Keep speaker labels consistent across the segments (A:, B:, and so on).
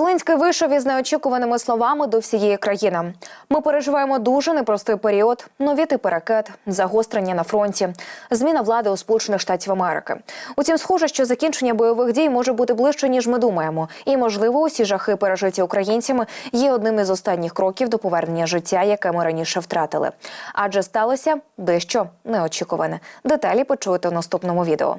A: Зеленський вийшов із неочікуваними словами до всієї країни. Ми переживаємо дуже непростий період. Нові типи ракет, загострення на фронті, зміна влади у Сполучених Штатів Америки. Утім, схоже, що закінчення бойових дій може бути ближче ніж ми думаємо. І можливо, усі жахи, пережиті українцями, є одним із останніх кроків до повернення життя, яке ми раніше втратили. Адже сталося дещо неочікуване. Деталі почуєте в наступному відео.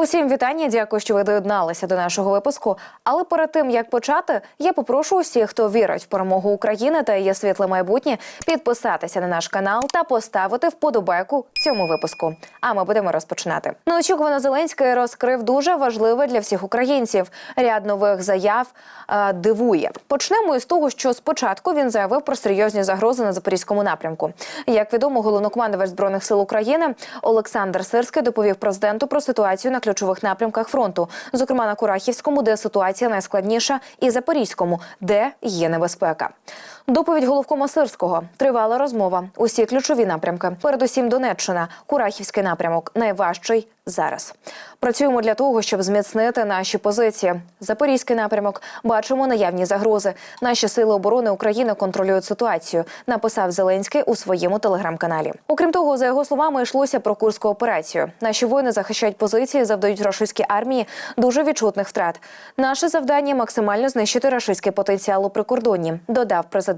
A: Усім вітання. Дякую, що ви доєдналися до нашого випуску. Але перед тим як почати, я попрошу усіх, хто вірить в перемогу України та її світле майбутнє, підписатися на наш канал та поставити вподобайку цьому випуску. А ми будемо розпочинати. Неочікувано Зеленський розкрив дуже важливе для всіх українців. Ряд нових заяв е, дивує. Почнемо із того, що спочатку він заявив про серйозні загрози на запорізькому напрямку. Як відомо, головнокомандувач збройних сил України Олександр Сирський доповів президенту про ситуацію на ключових напрямках фронту, зокрема на Курахівському, де ситуація найскладніша, і Запорізькому, де є небезпека. Доповідь головкома Сирського тривала розмова. Усі ключові напрямки. Передусім, Донеччина, Курахівський напрямок найважчий зараз. Працюємо для того, щоб зміцнити наші позиції. Запорізький напрямок бачимо наявні загрози. Наші сили оборони України контролюють ситуацію. Написав Зеленський у своєму телеграм-каналі. Окрім того, за його словами, йшлося про курську операцію. Наші воїни захищають позиції, завдають рашистській армії дуже відчутних втрат. Наше завдання максимально знищити рашистський потенціал у прикордонні. Додав президент.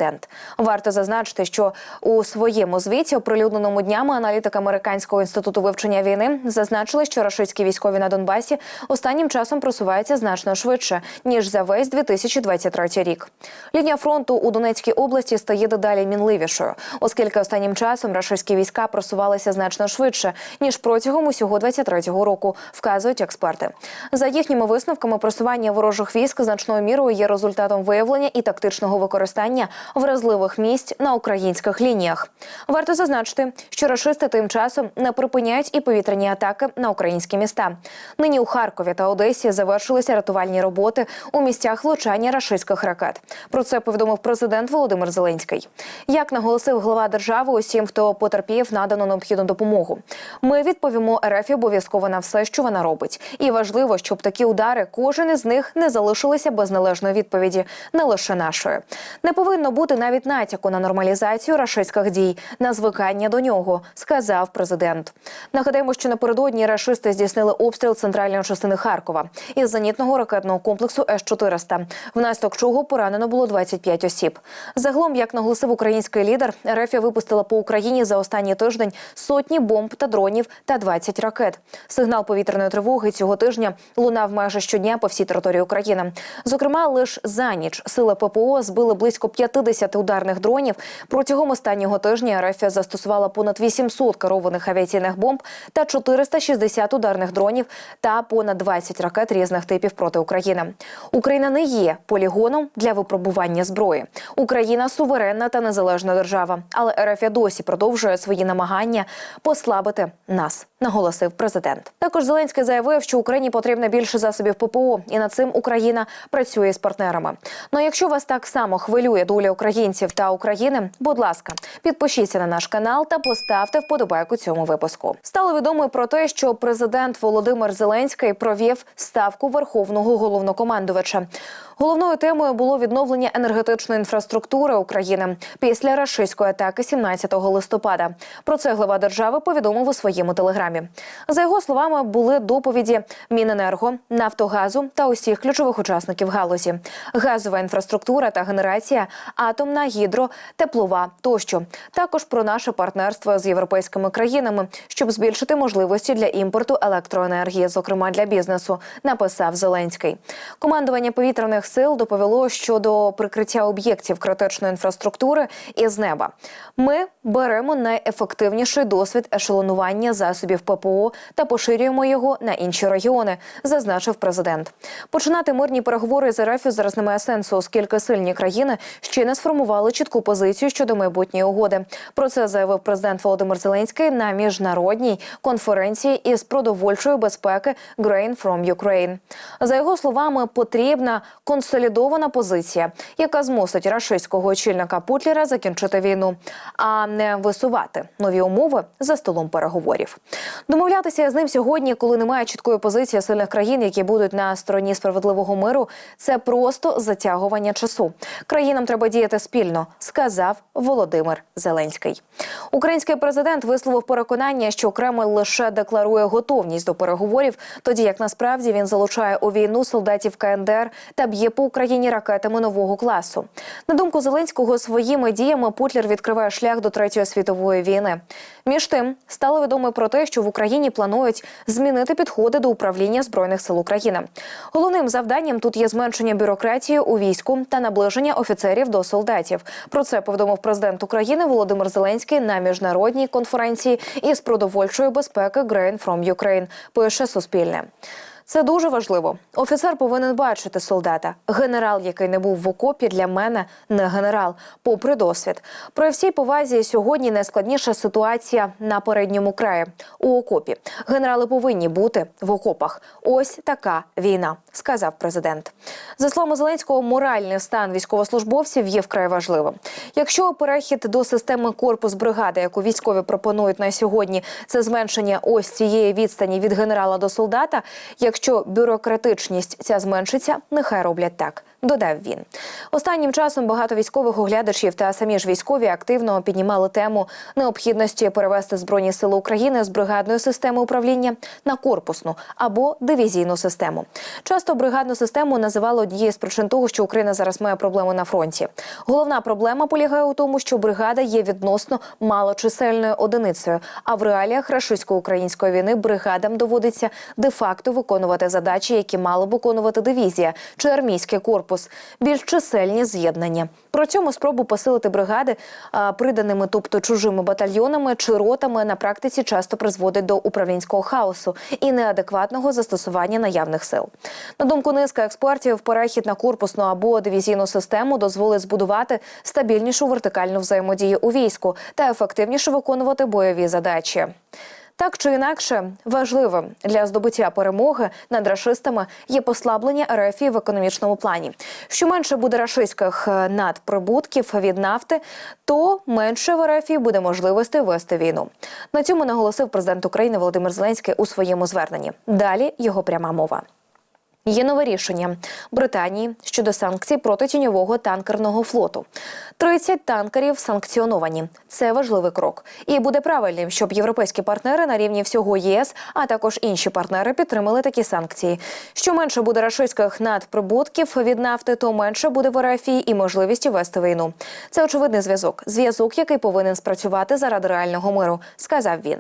A: Варто зазначити, що у своєму звіті, оприлюдненому днями, аналітик американського інституту вивчення війни зазначили, що рашистські військові на Донбасі останнім часом просуваються значно швидше ніж за весь 2023 рік. Лінія фронту у Донецькій області стає дедалі мінливішою, оскільки останнім часом рашистські війська просувалися значно швидше ніж протягом усього 23-го року, вказують експерти. За їхніми висновками, просування ворожих військ значною мірою є результатом виявлення і тактичного використання вразливих місць на українських лініях. Варто зазначити, що рашисти тим часом не припиняють і повітряні атаки на українські міста. Нині у Харкові та Одесі завершилися рятувальні роботи у місцях влучання рашистських ракет. Про це повідомив президент Володимир Зеленський. Як наголосив глава держави, усім, хто потерпів, надано необхідну допомогу. Ми відповімо РФ обов'язково на все, що вона робить. І важливо, щоб такі удари кожен із них не залишилися без належної відповіді, не лише нашої. Не повинно бути навіть натяку на нормалізацію рашистських дій, на звикання до нього, сказав президент. Нагадаємо, що напередодні рашисти здійснили обстріл центральної частини Харкова із зенітного ракетного комплексу С-400, внаслідок чого поранено було 25 осіб. Загалом, як наголосив український лідер, РФ випустила по Україні за останній тиждень сотні бомб та дронів та 20 ракет. Сигнал повітряної тривоги цього тижня лунав майже щодня по всій території України. Зокрема, лише за ніч сили ППО збили близько 50 ударних дронів. Протягом останнього тижня РФ застосувала понад 800 керованих авіаційних бомб та 460 ударних дронів та понад 20 ракет різних типів проти України. Україна не є полігоном для випробування зброї. Україна суверенна та незалежна держава, але РФ досі продовжує свої намагання послабити нас, наголосив президент. Також Зеленський заявив, що Україні потрібно більше засобів ППО, і над цим Україна працює з партнерами. Ну якщо вас так само хвилює доля українців та України, будь ласка, підпишіться на наш канал та поставте вподобайку цьому випуску. Стало відомо про те, що президент Володимир Зеленський провів ставку верховного головнокомандувача. Головною темою було відновлення енергетичної інфраструктури України після рашистської атаки 17 листопада. Про це глава держави повідомив у своєму телеграмі. За його словами, були доповіді Міненерго, Нафтогазу та усіх ключових учасників галузі: газова інфраструктура та генерація, атомна, гідро, теплова тощо. Також про наше партнерство з європейськими країнами, щоб збільшити можливості для імпорту електроенергії, зокрема для бізнесу, написав Зеленський. Командування повітряних сил доповіло щодо прикриття об'єктів критичної інфраструктури із неба. Ми беремо найефективніший досвід ешелонування засобів ППО та поширюємо його на інші регіони, зазначив президент. Починати мирні переговори з РФ зараз немає сенсу, оскільки сильні країни ще не сформували чітку позицію щодо майбутньої угоди. Про це заявив президент Володимир Зеленський на міжнародній конференції із продовольчої безпеки Grain from Ukraine. За його словами, потрібна консолідована позиція, яка змусить рашистського очільника Путлера закінчити війну, а не висувати нові умови за столом переговорів. Домовлятися з ним сьогодні, коли немає чіткої позиції сильних країн, які будуть на стороні справедливого миру, це просто затягування часу. Країнам треба діяти спільно, сказав Володимир Зеленський. Український президент висловив переконання, що Кремль лише декларує готовність до переговорів, тоді як насправді він залучає у війну солдатів КНДР та б'є по Україні ракетами нового класу. На думку Зеленського, своїми діями Путлер відкриває шлях до третьої світової війни. Між тим стало відомо про те, що в Україні планують змінити підходи до управління збройних сил України. Головним завданням тут є зменшення бюрократії у війську та наближення офіцерів до солдатів. Про це повідомив президент України Володимир Зеленський на міжнародній конференції із продовольчої безпеки Grain from Ukraine, Пише Суспільне. Це дуже важливо. Офіцер повинен бачити солдата. Генерал, який не був в окопі, для мене не генерал, попри досвід. При всій повазі сьогодні найскладніша ситуація на передньому краї у окопі. Генерали повинні бути в окопах. Ось така війна, сказав президент. За словами Зеленського, моральний стан військовослужбовців є вкрай важливим. Якщо перехід до системи корпус бригади, яку військові пропонують на сьогодні, це зменшення ось цієї відстані від генерала до солдата. Якщо бюрократичність ця зменшиться, нехай роблять так. Додав він останнім часом. Багато військових оглядачів та самі ж військові активно піднімали тему необхідності перевести збройні сили України з бригадної системи управління на корпусну або дивізійну систему. Часто бригадну систему називали однією з причин того, що Україна зараз має проблеми на фронті. Головна проблема полягає у тому, що бригада є відносно малочисельною одиницею. А в реаліях рашистсько-української війни бригадам доводиться де-факто виконувати задачі, які мала б виконувати дивізія чи армійський корпус, більш чисельні з'єднання. Про цьому спробу посилити бригади приданими, тобто чужими батальйонами чи ротами, на практиці часто призводить до управлінського хаосу і неадекватного застосування наявних сил. На думку низка експертів, перехід на корпусну або дивізійну систему дозволить збудувати стабільнішу вертикальну взаємодію у війську та ефективніше виконувати бойові задачі. Так чи інакше, важливим для здобуття перемоги над рашистами є послаблення РФ в економічному плані. Що менше буде рашистських е, надприбутків від нафти, то менше в РФ буде можливості вести війну. На цьому наголосив президент України Володимир Зеленський у своєму зверненні. Далі його пряма мова. Є нове рішення Британії щодо санкцій проти тіньового танкерного флоту. 30 танкерів санкціоновані. Це важливий крок, і буде правильним, щоб європейські партнери на рівні всього ЄС, а також інші партнери підтримали такі санкції. Що менше буде рашистських надприбутків від нафти, то менше буде в РФ і можливість вести війну. Це очевидний зв'язок. Зв'язок, який повинен спрацювати заради реального миру, сказав він.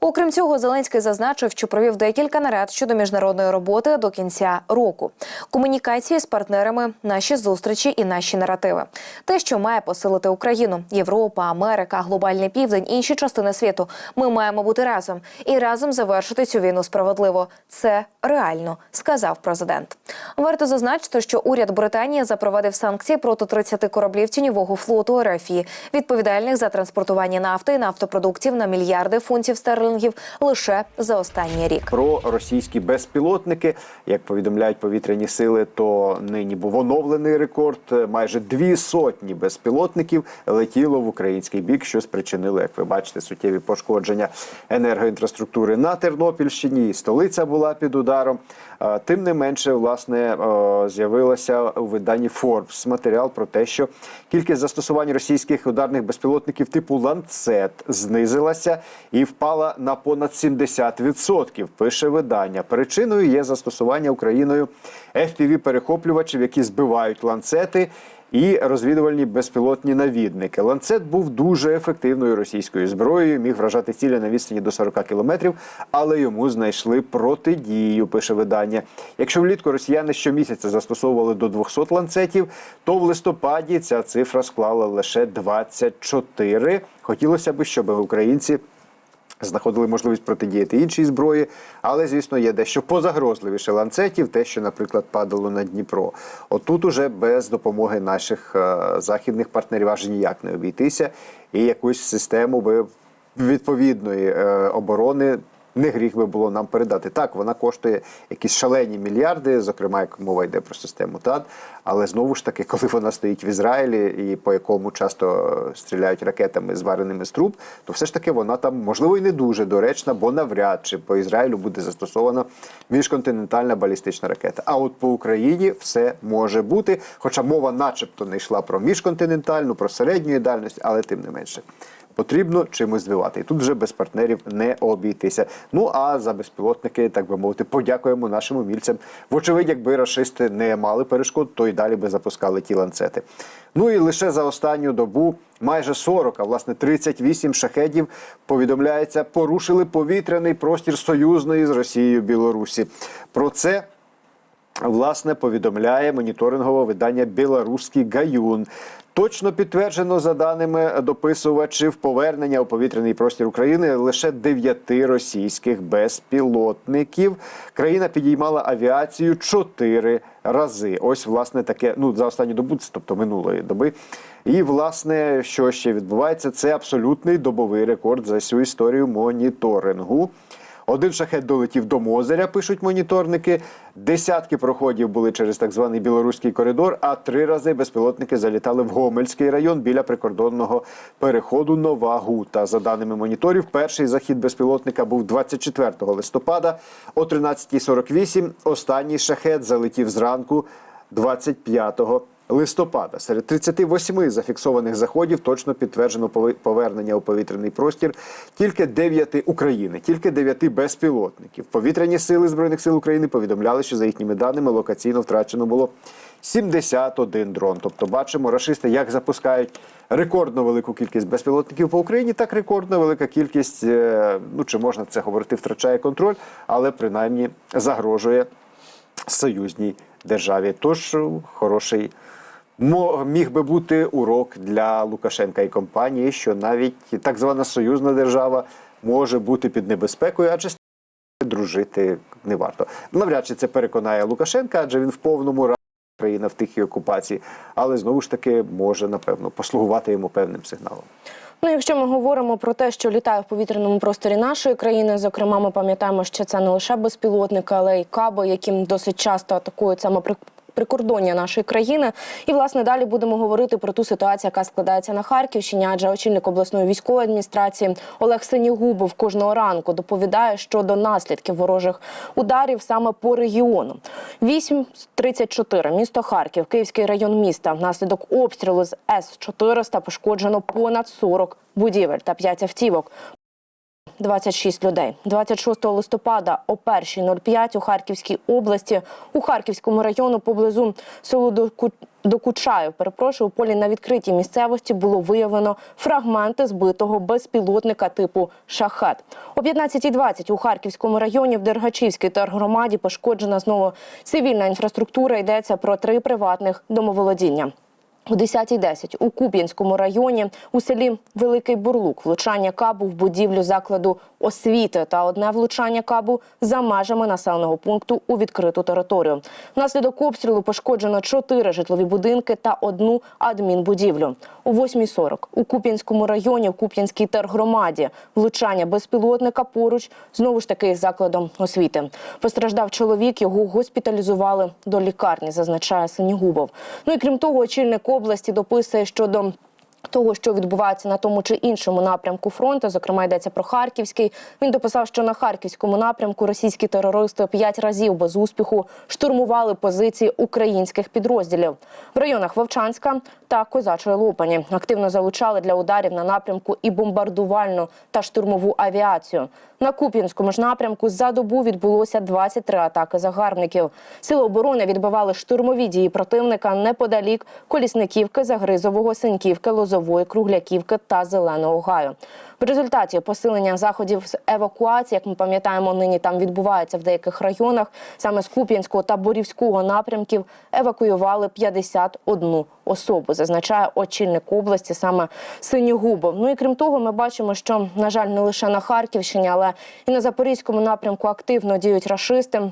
A: Окрім цього, Зеленський зазначив, що провів декілька нарад щодо міжнародної роботи до кінця року. Комунікації з партнерами, наші зустрічі і наші наративи. Те, що має посилити Україну, Європа, Америка, глобальний південь, інші частини світу. Ми маємо бути разом і разом завершити цю війну справедливо. Це реально, сказав президент. Варто зазначити, що уряд Британії запровадив санкції проти 30 кораблів тіньового флоту РФ, відповідальних за транспортування нафти і нафтопродуктів на мільярди фунтів стерлингів лише за останній рік.
B: Про російські безпілотники, як повідомляють повітряні сили, то нині був оновлений рекорд. Майже дві сотні безпілотників летіло в український бік, що спричинило, як ви бачите, суттєві пошкодження енергоінфраструктури на Тернопільщині. Столиця була під ударом. Е, Тим не менше, власне, е, з'явилося у виданні Forbes матеріал про те, що кількість застосувань російських ударних безпілотників типу ланцет знизилася і впала на понад 70%, Пише видання. Причиною є застосування Україною fpv перехоплювачів, які збивають ланцети. І розвідувальні безпілотні навідники. Ланцет був дуже ефективною російською зброєю, міг вражати цілі на відстані до 40 кілометрів, але йому знайшли протидію. Пише видання. Якщо влітку росіяни щомісяця застосовували до 200 ланцетів, то в листопаді ця цифра склала лише 24. Хотілося б, щоб українці знаходили можливість протидіяти іншій зброї, але звісно є дещо позагрозливіше ланцетів, те, що, наприклад, падало на Дніпро. Отут уже без допомоги наших е, західних партнерів аж ніяк не обійтися, і якусь систему би відповідної е, оборони не гріх би було нам передати. Так, вона коштує якісь шалені мільярди, зокрема, як мова йде про систему ТАД. Але знову ж таки, коли вона стоїть в Ізраїлі і по якому часто стріляють ракетами, звареними з труб, то все ж таки вона там можливо і не дуже доречна, бо навряд чи по Ізраїлю буде застосована міжконтинентальна балістична ракета. А от по Україні все може бути, хоча мова, начебто, не йшла про міжконтинентальну, про середньої дальності, але тим не менше. Потрібно чимось збивати. І тут вже без партнерів не обійтися. Ну а за безпілотники, так би мовити, подякуємо нашим умільцям. Вочевидь, якби рашисти не мали перешкод, то й далі би запускали ті ланцети. Ну і лише за останню добу майже 40, а власне 38 шахедів повідомляється, порушили повітряний простір союзної з Росією Білорусі. Про це власне повідомляє моніторингове видання Білоруський Гаюн. Точно підтверджено за даними дописувачів повернення у повітряний простір України лише дев'яти російських безпілотників. Країна підіймала авіацію чотири рази. Ось власне таке. Ну за останню добу, тобто минулої доби. І власне, що ще відбувається, це абсолютний добовий рекорд за всю історію моніторингу. Один шахет долетів до Мозеря, пишуть моніторники. Десятки проходів були через так званий білоруський коридор, а три рази безпілотники залітали в Гомельський район біля прикордонного переходу Нова Гута. За даними моніторів, перший захід безпілотника був 24 листопада о 13.48. Останній шахет залетів зранку 25 листопада. Серед 38 зафіксованих заходів точно підтверджено повернення у повітряний простір тільки 9 України, тільки 9 безпілотників. Повітряні сили Збройних сил України повідомляли, що за їхніми даними локаційно втрачено було 71 дрон. Тобто, бачимо, рашисти як запускають рекордно велику кількість безпілотників по Україні, так рекордно велика кількість, е, ну чи можна це говорити, втрачає контроль, але принаймні загрожує союзній державі. Тож хороший міг би бути урок для Лукашенка і компанії, що навіть так звана союзна держава може бути під небезпекою, адже дружити не варто. Навряд чи це переконає Лукашенка, адже він в повному разі країна в тихій окупації, але знову ж таки може напевно послугувати йому певним сигналом.
C: Ну, якщо ми говоримо про те, що літає в повітряному просторі нашої країни, зокрема, ми пам'ятаємо, що це не лише безпілотники, але й каби, яким досить часто атакують саме. Прикордоння нашої країни, і власне далі будемо говорити про ту ситуацію, яка складається на Харківщині. Адже очільник обласної військової адміністрації Олег Синігубов кожного ранку доповідає щодо наслідків ворожих ударів саме по регіону. 8.34, місто Харків, Київський район міста. Внаслідок обстрілу з С-400 пошкоджено понад 40 будівель та 5 автівок. 26 людей. 26 листопада о 1.05 у Харківській області, у Харківському району поблизу селу Докучаю, перепрошую, у полі на відкритій місцевості було виявлено фрагменти збитого безпілотника типу «Шахет». О 15.20 у Харківському районі в Дергачівській тергромаді пошкоджена знову цивільна інфраструктура. Йдеться про три приватних домоволодіння. О 10.10 у Куп'янському районі у селі Великий Бурлук влучання кабу в будівлю закладу освіти та одне влучання кабу за межами населеного пункту у відкриту територію. Внаслідок обстрілу пошкоджено чотири житлові будинки та одну адмінбудівлю. О 8.40 у Куп'янському районі в Куп'янській тергромаді влучання безпілотника поруч знову ж таки закладом освіти. Постраждав чоловік, його госпіталізували до лікарні, зазначає Синігубов. Ну і крім того, очільник області дописує щодо. Того, що відбувається на тому чи іншому напрямку фронту, зокрема йдеться про Харківський. Він дописав, що на харківському напрямку російські терористи п'ять разів без успіху штурмували позиції українських підрозділів в районах Вовчанська та Козачої Лопані. Активно залучали для ударів на напрямку і бомбардувальну та штурмову авіацію. На Куп'янському ж напрямку за добу відбулося 23 атаки загарбників. Сили оборони відбивали штурмові дії противника неподалік Колісниківки, Загризового, Синьківки, Лозової, Кругляківки та Зеленого Гаю. В результаті посилення заходів з евакуації, як ми пам'ятаємо, нині там відбувається в деяких районах. Саме з Куп'янського та Борівського напрямків евакуювали 51 особу. Зазначає очільник області саме Синьогубов. Ну і крім того, ми бачимо, що на жаль, не лише на Харківщині, але і на Запорізькому напрямку активно діють рашисти.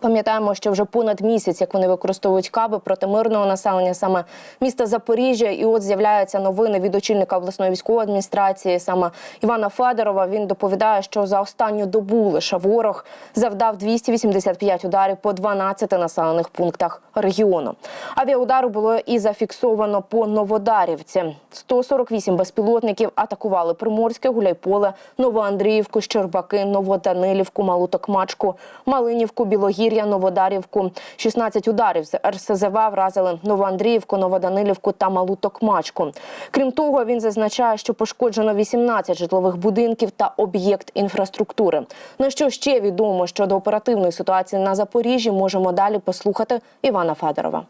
C: Пам'ятаємо, що вже понад місяць, як вони використовують каби проти мирного населення саме міста Запоріжжя. І от з'являються новини від очільника обласної військової адміністрації, саме Івана Федорова. Він доповідає, що за останню добу лише ворог завдав 285 ударів по 12 населених пунктах регіону. Авіаудару було і зафіксовано по Новодарівці. 148 безпілотників атакували Приморське, Гуляйполе, Новоандріївку, Щербаки, Новоданилівку, Малу Токмачку, Малинівку, Білогір'я, Новодарівку. 16 ударів з РСЗВ вразили Новоандріївку, Новоданилівку та Малу Токмачку. Крім того, він зазначає, що пошкоджено 18 житлових будинків та об'єкт інфраструктури. На що ще відомо щодо оперативної ситуації на Запоріжжі, можемо далі послухати Івана Федорова.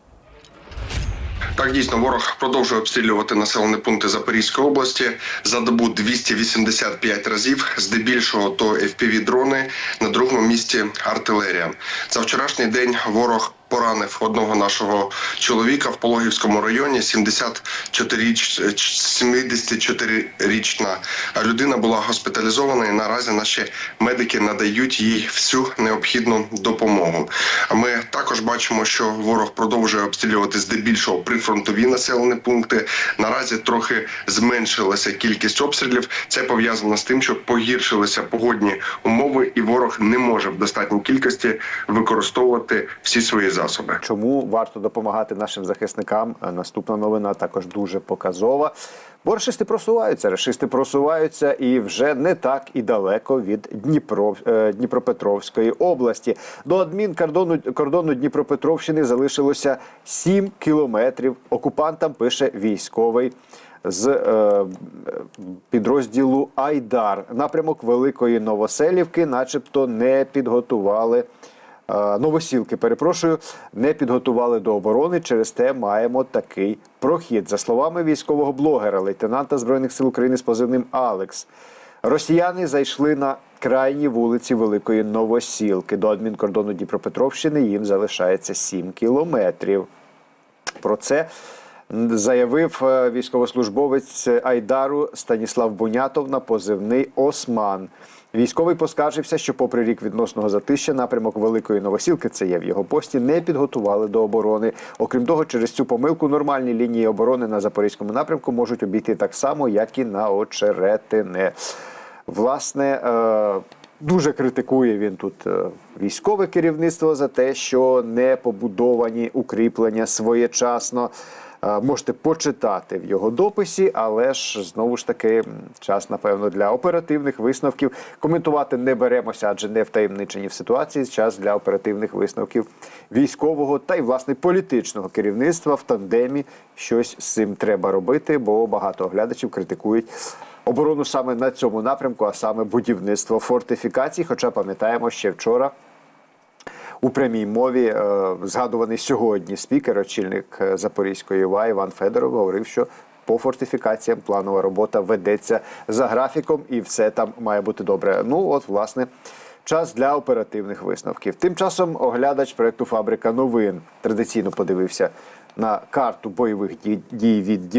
D: Так, дійсно, ворог продовжує обстрілювати населені пункти Запорізької області за добу 285 разів. Здебільшого то fpv дрони на другому місці артилерія. За вчорашній день ворог. Поранив одного нашого чоловіка в Пологівському районі. 74-річна людина була госпіталізована. і Наразі наші медики надають їй всю необхідну допомогу. Ми також бачимо, що ворог продовжує обстрілювати здебільшого прифронтові населені пункти. Наразі трохи зменшилася кількість обстрілів. Це пов'язано з тим, що погіршилися погодні умови, і ворог не може в достатній кількості використовувати всі свої засоби.
B: Чому варто допомагати нашим захисникам? Е, Наступна новина також дуже показова. Бо рашисти просуваються, рашисти просуваються і вже не так і далеко від Дніпро, е, Дніпропетровської області. До адмінкордону кордону Дніпропетровщини залишилося 7 кілометрів. Окупантам пише військовий з е, підрозділу Айдар. Напрямок Великої Новоселівки, начебто, не підготували. Новосілки, перепрошую, не підготували до оборони. Через те маємо такий прохід. За словами військового блогера, лейтенанта збройних сил України з позивним Алекс. Росіяни зайшли на крайні вулиці Великої Новосілки. До адмінкордону Дніпропетровщини їм залишається 7 кілометрів. Про це заявив е, військовослужбовець Айдару Станіслав Бунятов на позивний Осман. Військовий поскаржився, що, попри рік відносного затища, напрямок Великої Новосілки, це є в його пості, не підготували до оборони. Окрім того, через цю помилку нормальні лінії оборони на запорізькому напрямку можуть обійти так само, як і на Очеретине. Власне, е, дуже критикує він тут е, військове керівництво за те, що не побудовані укріплення своєчасно. Е, Можете почитати в його дописі, але ж знову ж таки час, напевно, для оперативних висновків. Коментувати не беремося, адже не втаємничені в ситуації. Час для оперативних висновків військового та й власне політичного керівництва в тандемі. Щось з цим треба робити, бо багато оглядачів критикують оборону саме на цьому напрямку, а саме будівництво фортифікацій. Хоча пам'ятаємо ще вчора. У прямій мові е, згадуваний сьогодні спікер, очільник е, Запорізької ОВА Іван Федоров говорив, що по фортифікаціям планова робота ведеться за графіком, і все там має бути добре. Ну, от, власне, час для оперативних висновків. Тим часом оглядач проекту Фабрика новин традиційно подивився на карту бойових дій- від